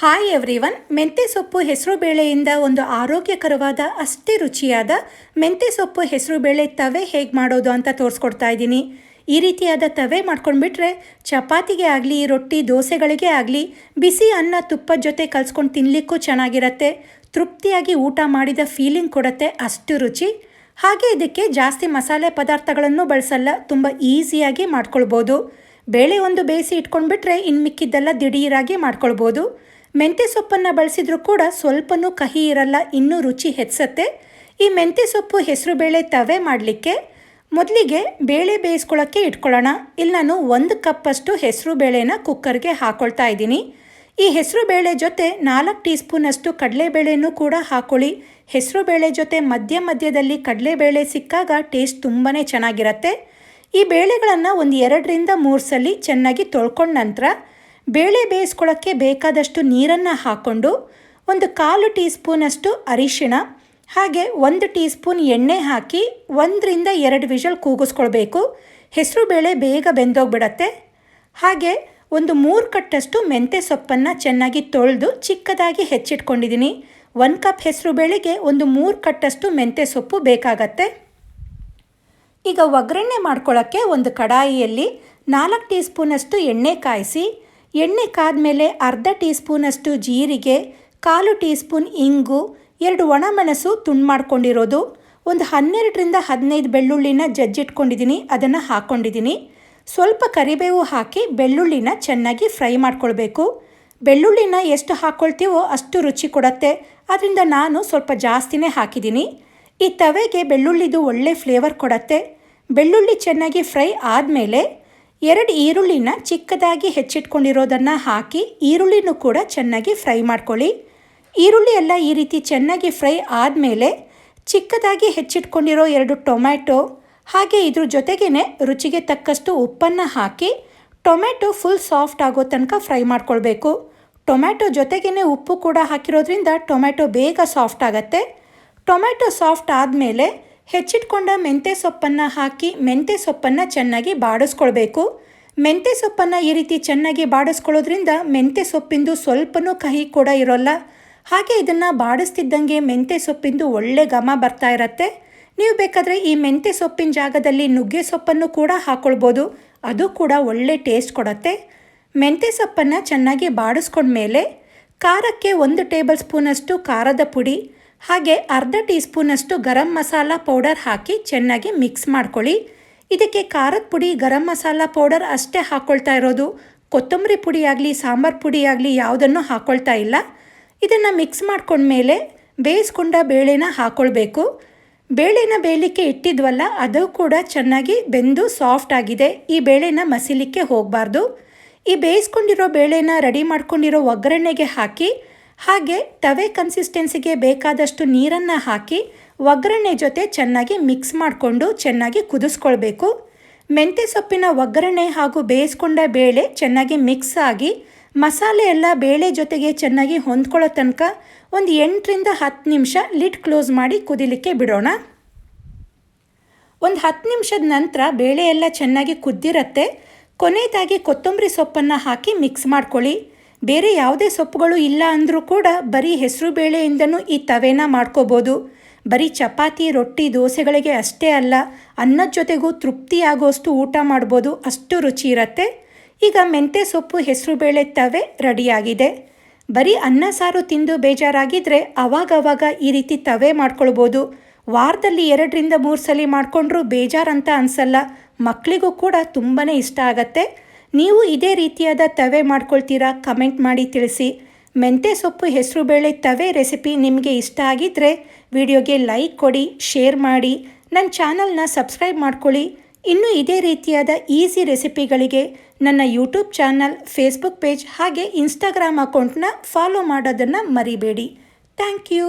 Hi everyone ಮೆಂತ್ಯ ಸೊಪ್ಪು ಹೆಸರು ಬೇಳೆಯಿಂದ ಒಂದು ಆರೋಗ್ಯಕರವಾದ, ಅಷ್ಟೇ ರುಚಿಯಾದ ಮೆಂತ್ಯ ಸೊಪ್ಪು ಹೆಸರು ಬೇಳೆ ತವೆ ಹೇಗೆ ಮಾಡೋದು ಅಂತ ತೋರಿಸ್ಕೊಡ್ತಾ ಇದ್ದೀನಿ. ಈ ರೀತಿಯಾದ ತವೆ ಮಾಡ್ಕೊಂಡ್ಬಿಟ್ರೆ ಚಪಾತಿಗೆ ಆಗಲಿ, ರೊಟ್ಟಿ ದೋಸೆಗಳಿಗೆ ಆಗಲಿ, ಬಿಸಿ ಅನ್ನ ತುಪ್ಪದ ಜೊತೆ ಕಲ್ಸ್ಕೊಂಡು ತಿನ್ನಲಿಕ್ಕೂ ಚೆನ್ನಾಗಿರತ್ತೆ. ತೃಪ್ತಿಯಾಗಿ ಊಟ ಮಾಡಿದ ಫೀಲಿಂಗ್ ಕೊಡುತ್ತೆ, ಅಷ್ಟು ರುಚಿ. ಹಾಗೆ ಇದಕ್ಕೆ ಜಾಸ್ತಿ ಮಸಾಲೆ ಪದಾರ್ಥಗಳನ್ನು ಬಳಸಲ್ಲ, ತುಂಬ ಈಸಿಯಾಗಿ ಮಾಡ್ಕೊಳ್ಬೋದು. ಬೇಳೆ ಒಂದು ಬೇಯಿಸಿ ಇಟ್ಕೊಂಡ್ಬಿಟ್ರೆ ಇನ್ನು ಮಿಕ್ಕಿದ್ದೆಲ್ಲ ದಿಢೀರಾಗಿ ಮಾಡ್ಕೊಳ್ಬೋದು. ಮೆಂತ್ಯ ಸೊಪ್ಪನ್ನು ಬಳಸಿದ್ರೂ ಕೂಡ ಸ್ವಲ್ಪನೂ ಕಹಿ ಇರಲ್ಲ, ಇನ್ನೂ ರುಚಿ ಹೆಚ್ಚುತ್ತೆ. ಈ ಮೆಂತ್ಯ ಸೊಪ್ಪು ಹೆಸರು ಬೇಳೆ ತವೆ ಮಾಡಲಿಕ್ಕೆ ಮೊದಲಿಗೆ ಬೇಳೆ ಬೇಯಿಸ್ಕೊಳ್ಳೋಕ್ಕೆ ಇಟ್ಕೊಳ್ಳೋಣ. ಇಲ್ಲಿ ನಾನು ಒಂದು ಕಪ್ಪಷ್ಟು ಹೆಸರು ಬೇಳೆನ ಕುಕ್ಕರ್ಗೆ ಹಾಕ್ಕೊಳ್ತಾ ಇದ್ದೀನಿ. ಈ ಹೆಸರು ಬೇಳೆ ಜೊತೆ ನಾಲ್ಕು ಟೀ ಸ್ಪೂನಷ್ಟು ಕಡಲೆಬೇಳೆನೂ ಕೂಡ ಹಾಕೊಳ್ಳಿ. ಹೆಸರು ಬೇಳೆ ಜೊತೆ ಮಧ್ಯ ಮಧ್ಯದಲ್ಲಿ ಕಡಲೆಬೇಳೆ ಸಿಕ್ಕಾಗ ಟೇಸ್ಟ್ ತುಂಬಾ ಚೆನ್ನಾಗಿರತ್ತೆ. ಈ ಬೇಳೆಗಳನ್ನು ಒಂದು ಎರಡರಿಂದ ಮೂರು ಸಲ ಚೆನ್ನಾಗಿ ತೊಳ್ಕೊಂಡ ನಂತರ ಬೇಳೆ ಬೇಯಿಸ್ಕೊಳ್ಳೋಕ್ಕೆ ಬೇಕಾದಷ್ಟು ನೀರನ್ನು ಹಾಕ್ಕೊಂಡು ಒಂದು ಕಾಲು ಟೀ ಸ್ಪೂನಷ್ಟು ಅರಿಶಿಣ, ಹಾಗೆ ಒಂದು ಟೀ ಸ್ಪೂನ್ ಎಣ್ಣೆ ಹಾಕಿ ಒಂದರಿಂದ ಎರಡು ವಿಷಲ್ ಕೂಗಿಸ್ಕೊಳ್ಬೇಕು. ಹೆಸರು ಬೇಳೆ ಬೇಗ ಬೆಂದೋಗ್ಬಿಡತ್ತೆ. ಹಾಗೆ ಒಂದು ಮೂರು ಕಟ್ಟಷ್ಟು ಮೆಂತ್ಯ ಸೊಪ್ಪನ್ನು ಚೆನ್ನಾಗಿ ತೊಳೆದು ಚಿಕ್ಕದಾಗಿ ಹೆಚ್ಚಿಟ್ಕೊಂಡಿದ್ದೀನಿ. ಒಂದು ಕಪ್ ಹೆಸರು ಬೇಳೆಗೆ ಒಂದು ಮೂರು ಕಟ್ಟಷ್ಟು ಮೆಂತ್ಯ ಸೊಪ್ಪು ಬೇಕಾಗತ್ತೆ. ಈಗ ಒಗ್ಗರಣೆ ಮಾಡ್ಕೊಳ್ಳೋಕ್ಕೆ ಒಂದು ಕಡಾಯಿಯಲ್ಲಿ ನಾಲ್ಕು ಟೀ ಸ್ಪೂನಷ್ಟು ಎಣ್ಣೆ ಕಾಯಿಸಿ ಎಣ್ಣೆ ಕಾದ್ಮೇಲೆ ಅರ್ಧ ಟೀ ಸ್ಪೂನಷ್ಟು ಜೀರಿಗೆ, ಕಾಲು ಟೀ ಸ್ಪೂನ್ ಇಂಗು, ಎರಡು ಒಣಮೆಣಸು ತುಂಡು ಮಾಡ್ಕೊಂಡಿರೋದು. ಒಂದು ಹನ್ನೆರಡರಿಂದ ಹದಿನೈದು ಬೆಳ್ಳುಳ್ಳಿನ ಜಜ್ಜಿಟ್ಕೊಂಡಿದ್ದೀನಿ ಅದನ್ನು ಹಾಕ್ಕೊಂಡಿದ್ದೀನಿ ಸ್ವಲ್ಪ ಕರಿಬೇವು ಹಾಕಿ ಬೆಳ್ಳುಳ್ಳಿನ ಚೆನ್ನಾಗಿ ಫ್ರೈ ಮಾಡ್ಕೊಳ್ಬೇಕು. ಬೆಳ್ಳುಳ್ಳಿನ ಎಷ್ಟು ಹಾಕ್ಕೊಳ್ತೀವೋ ಅಷ್ಟು ರುಚಿ ಕೊಡತ್ತೆ, ಅದರಿಂದ ನಾನು ಸ್ವಲ್ಪ ಜಾಸ್ತಿನೇ ಹಾಕಿದ್ದೀನಿ ಈ ತವೆಗೆ ಬೆಳ್ಳುಳ್ಳಿದು ಒಳ್ಳೆ ಫ್ಲೇವರ್ ಕೊಡತ್ತೆ. ಬೆಳ್ಳುಳ್ಳಿ ಚೆನ್ನಾಗಿ ಫ್ರೈ ಆದಮೇಲೆ ಎರಡು ಈರುಳ್ಳಿನ ಚಿಕ್ಕದಾಗಿ ಹೆಚ್ಚಿಟ್ಕೊಂಡಿರೋದನ್ನು ಹಾಕಿ ಈರುಳ್ಳಿನೂ ಕೂಡ ಚೆನ್ನಾಗಿ ಫ್ರೈ ಮಾಡ್ಕೊಳ್ಳಿ. ಈರುಳ್ಳಿ ಎಲ್ಲ ಈ ರೀತಿ ಚೆನ್ನಾಗಿ ಫ್ರೈ ಆದಮೇಲೆ ಚಿಕ್ಕದಾಗಿ ಹೆಚ್ಚಿಟ್ಕೊಂಡಿರೋ ಎರಡು ಟೊಮ್ಯಾಟೊ, ಹಾಗೆ ಇದ್ರ ಜೊತೆಗೇ ರುಚಿಗೆ ತಕ್ಕಷ್ಟು ಉಪ್ಪನ್ನು ಹಾಕಿ ಟೊಮ್ಯಾಟೊ ಫುಲ್ ಸಾಫ್ಟ್ ಆಗೋ ತನಕ ಫ್ರೈ ಮಾಡ್ಕೊಳ್ಬೇಕು. ಟೊಮ್ಯಾಟೊ ಜೊತೆಗೇ ಉಪ್ಪು ಕೂಡ ಹಾಕಿರೋದ್ರಿಂದ ಟೊಮ್ಯಾಟೊ ಬೇಗ ಸಾಫ್ಟ್ ಆಗುತ್ತೆ. ಟೊಮ್ಯಾಟೊ ಸಾಫ್ಟ್ ಆದಮೇಲೆ ಹೆಚ್ಚಿಟ್ಕೊಂಡ ಮೆಂತ್ಯ ಸೊಪ್ಪನ್ನು ಹಾಕಿ ಮೆಂತ್ಯ ಸೊಪ್ಪನ್ನು ಚೆನ್ನಾಗಿ ಬಾಡಿಸ್ಕೊಳ್ಬೇಕು. ಮೆಂತ್ಯ ಸೊಪ್ಪನ್ನು ಈ ರೀತಿ ಚೆನ್ನಾಗಿ ಬಾಡಿಸ್ಕೊಳ್ಳೋದ್ರಿಂದ ಮೆಂತ್ಯ ಸೊಪ್ಪಿಂದು ಸ್ವಲ್ಪನೂ ಕಹಿ ಕೂಡ ಇರೋಲ್ಲ. ಹಾಗೆ ಇದನ್ನು ಬಾಡಿಸ್ತಿದ್ದಂಗೆ ಮೆಂತ್ಯ ಸೊಪ್ಪಿಂದು ಒಳ್ಳೆ ಘಮ ಬರ್ತಾ ಇರತ್ತೆ. ನೀವು ಬೇಕಾದರೆ ಈ ಮೆಂತ್ಯ ಸೊಪ್ಪಿನ ಜಾಗದಲ್ಲಿ ನುಗ್ಗೆ ಸೊಪ್ಪನ್ನು ಕೂಡ ಹಾಕ್ಕೊಳ್ಬೋದು ಅದು ಕೂಡ ಒಳ್ಳೆ ಟೇಸ್ಟ್ ಕೊಡುತ್ತೆ. ಮೆಂತ್ಯ ಸೊಪ್ಪನ್ನು ಚೆನ್ನಾಗಿ ಬಾಡಿಸ್ಕೊಂಡ್ಮೇಲೆ ಖಾರಕ್ಕೆ ಒಂದು ಟೇಬಲ್ ಸ್ಪೂನಷ್ಟು ಖಾರದ ಪುಡಿ ಹಾಗೆ ಅರ್ಧ ಟೀ ಸ್ಪೂನಷ್ಟು ಗರಂ ಮಸಾಲ ಪೌಡರ್ ಹಾಕಿ ಚೆನ್ನಾಗಿ ಮಿಕ್ಸ್ ಮಾಡ್ಕೊಳ್ಳಿ. ಇದಕ್ಕೆ ಖಾರದ ಪುಡಿ, ಗರಂ ಮಸಾಲ ಪೌಡರ್ ಅಷ್ಟೇ ಹಾಕ್ಕೊಳ್ತಾ ಇರೋದು. ಕೊತ್ತಂಬರಿ ಪುಡಿ ಆಗಲಿ, ಸಾಂಬಾರು ಪುಡಿ ಆಗಲಿ ಯಾವುದನ್ನು ಹಾಕ್ಕೊಳ್ತಾ ಇಲ್ಲ. ಇದನ್ನು ಮಿಕ್ಸ್ ಮಾಡ್ಕೊಂಡ್ಮೇಲೆ ಬೇಯಿಸ್ಕೊಂಡ ಬೇಳೆನ ಹಾಕ್ಕೊಳ್ಬೇಕು ಬೇಳೆನ ಬೇಯಲಿಕ್ಕೆ ಇಟ್ಟಿದ್ವಲ್ಲ, ಅದು ಕೂಡ ಚೆನ್ನಾಗಿ ಬೆಂದು ಸಾಫ್ಟ್ ಆಗಿದೆ. ಈ ಬೇಳೆನ ಮಸಿಲಿಕ್ಕೆ ಹೋಗಬಾರ್ದು. ಈ ಬೇಯಿಸ್ಕೊಂಡಿರೋ ಬೇಳೆನ ರೆಡಿ ಮಾಡ್ಕೊಂಡಿರೋ ಒಗ್ಗರಣೆಗೆ ಹಾಕಿ ಹಾಗೆ ತವೆ ಕನ್ಸಿಸ್ಟೆನ್ಸಿಗೆ ಬೇಕಾದಷ್ಟು ನೀರನ್ನು ಹಾಕಿ ಒಗ್ಗರಣೆ ಜೊತೆ ಚೆನ್ನಾಗಿ ಮಿಕ್ಸ್ ಮಾಡಿಕೊಂಡು ಚೆನ್ನಾಗಿ ಕುದಿಸ್ಕೊಳ್ಬೇಕು. ಮೆಂತ್ಯ ಸೊಪ್ಪಿನ ಒಗ್ಗರಣೆ ಹಾಗೂ ಬೇಯಿಸ್ಕೊಂಡ ಬೇಳೆ ಚೆನ್ನಾಗಿ ಮಿಕ್ಸ್ ಆಗಿ ಮಸಾಲೆ ಎಲ್ಲ ಬೇಳೆ ಜೊತೆಗೆ ಚೆನ್ನಾಗಿ ಹೊಂದ್ಕೊಳ್ಳೋ ತನಕ ಒಂದು ಎಂಟರಿಂದ ಹತ್ತು ನಿಮಿಷ ಲಿಡ್ ಕ್ಲೋಸ್ ಮಾಡಿ ಕುದಿಲಿಕ್ಕೆ ಬಿಡೋಣ. ಒಂದು ಹತ್ತು ನಿಮಿಷದ ನಂತರ ಬೇಳೆ ಎಲ್ಲ ಚೆನ್ನಾಗಿ ಕುದ್ದಿರತ್ತೆ. ಕೊನೆಯದಾಗಿ ಕೊತ್ತಂಬರಿ ಸೊಪ್ಪನ್ನು ಹಾಕಿ ಮಿಕ್ಸ್ ಮಾಡ್ಕೊಳ್ಳಿ. ಬೇರೆ ಯಾವುದೇ ಸೊಪ್ಪುಗಳು ಇಲ್ಲ ಅಂದರೂ ಕೂಡ ಬರೀ ಹೆಸರು ಬೇಳೆಯಿಂದನೂ ಈ ತವೆನ ಮಾಡ್ಕೋಬೋದು. ಬರೀ ಚಪಾತಿ, ರೊಟ್ಟಿ, ದೋಸೆಗಳಿಗೆ ಅಷ್ಟೇ ಅಲ್ಲ ಅನ್ನದ ಜೊತೆಗೂ ತೃಪ್ತಿಯಾಗೋಷ್ಟು ಊಟ ಮಾಡ್ಬೋದು. ಅಷ್ಟು ರುಚಿ ಇರತ್ತೆ. ಈಗ ಮೆಂತ್ಯ ಸೊಪ್ಪು, ಹೆಸರು ಬೇಳೆ, ತವೆ ರೆಡಿಯಾಗಿದೆ. ಬರೀ ಅನ್ನ ಸಾರು ತಿಂದು ಬೇಜಾರಾಗಿದ್ದರೆ ಅವಾಗವಾಗ ಈ ರೀತಿ ತವೆ ಮಾಡ್ಕೊಳ್ಬೋದು. ವಾರದಲ್ಲಿ ಎರಡರಿಂದ ಮೂರು ಸಲ ಮಾಡಿಕೊಂಡ್ರೂ ಬೇಜಾರಂತ ಅನಿಸಲ್ಲ. ಮಕ್ಕಳಿಗೂ ಕೂಡ ತುಂಬಾ ಇಷ್ಟ ಆಗತ್ತೆ. ನೀವು ಇದೇ ರೀತಿಯಾದ ತವೆ ಮಾಡ್ಕೊಳ್ತೀರಾ? ಕಮೆಂಟ್ ಮಾಡಿ ತಿಳಿಸಿ. ಮೆಂತೆ ಸೊಪ್ಪು ಹೆಸರು ಬೇಳೆ ತವೆ ರೆಸಿಪಿ ನಿಮಗೆ ಇಷ್ಟ ಆಗಿದ್ದರೆ ವಿಡಿಯೋಗೆ ಲೈಕ್ ಕೊಡಿ, ಶೇರ್ ಮಾಡಿ. ನನ್ನ ಚಾನಲ್ನ ಸಬ್ಸ್ಕ್ರೈಬ್ ಮಾಡ್ಕೊಳ್ಳಿ. ಇನ್ನೂ ಇದೇ ರೀತಿಯಾದ ಈಸಿ ರೆಸಿಪಿಗಳಿಗೆ ನನ್ನ ಯೂಟ್ಯೂಬ್ ಚಾನಲ್, ಫೇಸ್ಬುಕ್ ಪೇಜ್ ಹಾಗೆ ಇನ್ಸ್ಟಾಗ್ರಾಮ್ ಅಕೌಂಟ್ನ ಫಾಲೋ ಮಾಡೋದನ್ನು ಮರಿಬೇಡಿ. Thank you.